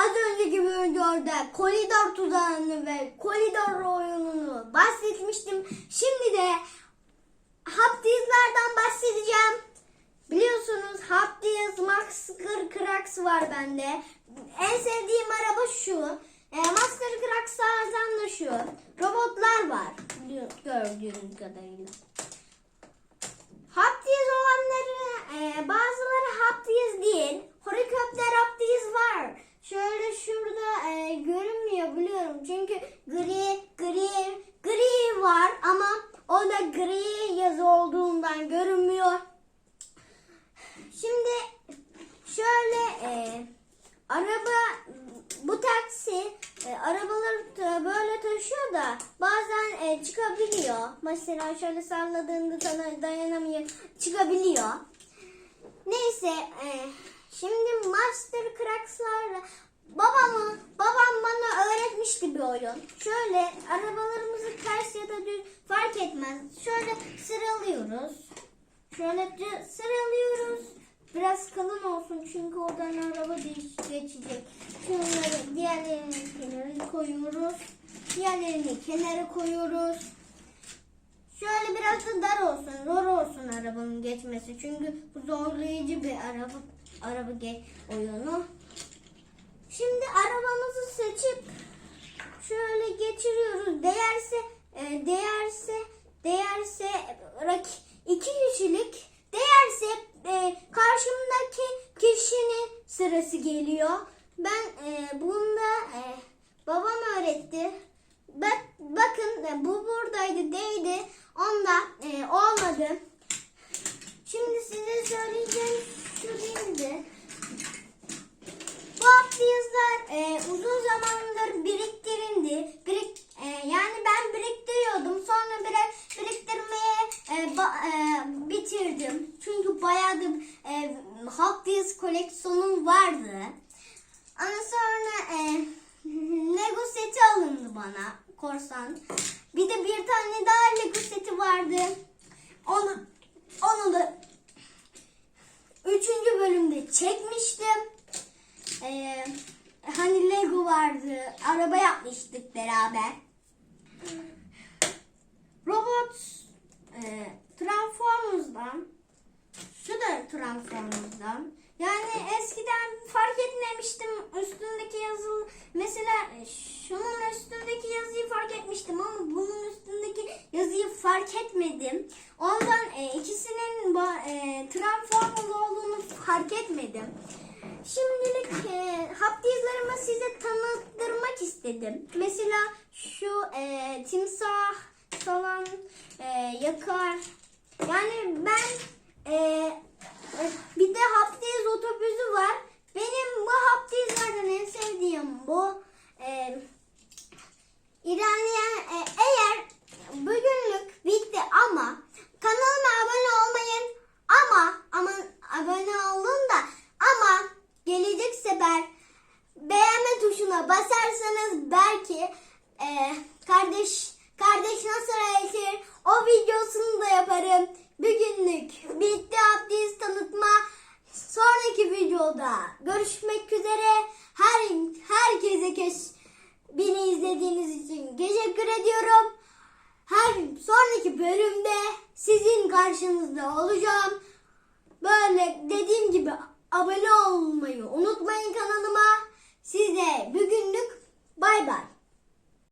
az önceki videoda koridor tuzağını ve koridor oyununu bahsetmiştim. Şimdi de Hapdizlerden bahsedeceğim. Biliyorsunuz Hapdiz Master Cracks var bende. En sevdiğim araba şu. E, Master Cracks'lardan da şu. Robotlar var. Gördüğünüz kadarıyla. Hapdiz olanları e, bazıları Hapdiz değil. Helikopter Hapdiz var. Şöyle şurada e, görünmüyor biliyorum. Çünkü gri gri gri var ama o da gri yazı olduğundan görünmüyor. Şimdi şöyle e, araba bu taksi e, arabaları böyle taşıyor da bazen e, çıkabiliyor. Mesela şöyle salladığında dayanamıyor çıkabiliyor. Neyse e, şimdi Master Cracks'larla babamı babam bana öğretmişti bir oyun. Şöyle arabalarımızı ters ya da düz fark etmez. Şöyle sıralıyoruz. Şöyle sıralıyoruz. Biraz kalın olsun çünkü oradan araba geç- geçecek. Şunları diğerlerini kenara koyuyoruz. Diğerlerini kenara koyuyoruz. Şöyle biraz da dar olsun, zor olsun arabanın geçmesi. Çünkü bu zorlayıcı bir araba araba ge- oyunu. Şimdi arabamızı seçip şöyle geçiriyoruz. Değerse e, değerse değerse rak iki kişilik değerse e, karşımdaki kişinin sırası geliyor. Ben e, bunda e, babam öğretti. Bak, bakın e, bu buradaydı değdi. Onda e, olmadı. Şimdi size söyleyeceğim şu değildi. Bu aktiyazlar e, uzun zamandır biriktirildi. Birik, e, yani ben biriktiriyordum. Sonra bire, biriktirmeye e, ba- e, bitirdim. Çünkü bayağı da e, Hot Wheels koleksiyonum vardı. Ondan sonra e, Lego seti alındı bana. Korsan. Bir de bir tane daha Lego seti vardı. Onu, onu da üçüncü bölümde çekmiştim. Ee, hani Lego vardı. Araba yapmıştık beraber. Robot e, Transformers'dan Transformers'dan. Yani eskiden fark etmemiştim üstündeki yazı mesela şunun üstündeki yazıyı fark etmiştim ama bunun üstündeki yazıyı fark etmedim. Ondan e, ikisinin e, Transformers olduğunu fark etmedim. Şimdilik e, hapdizlerimi size tanıttırmak istedim. Mesela şu e, timsah falan e, yakar. Yani ben e, e, bir de hapdiz otobüsü var. Benim bu hapdizlerden en sevdiğim bu. E, ilerleyen e, eğer bugünlük bitti ama kanalıma abone olmayın ama ama abone olun da ama gelecek sefer beğenme tuşuna basarsanız belki e, kardeş kardeş nasıl öğretir o videosunu da yaparım. Bugünlük bitti abdest tanıtma. Sonraki videoda görüşmek üzere. Beni izlediğiniz için teşekkür ediyorum. Her sonraki bölümde sizin karşınızda olacağım. Böyle dediğim gibi abone olmayı unutmayın kanalıma. Size bugünlük bay bay.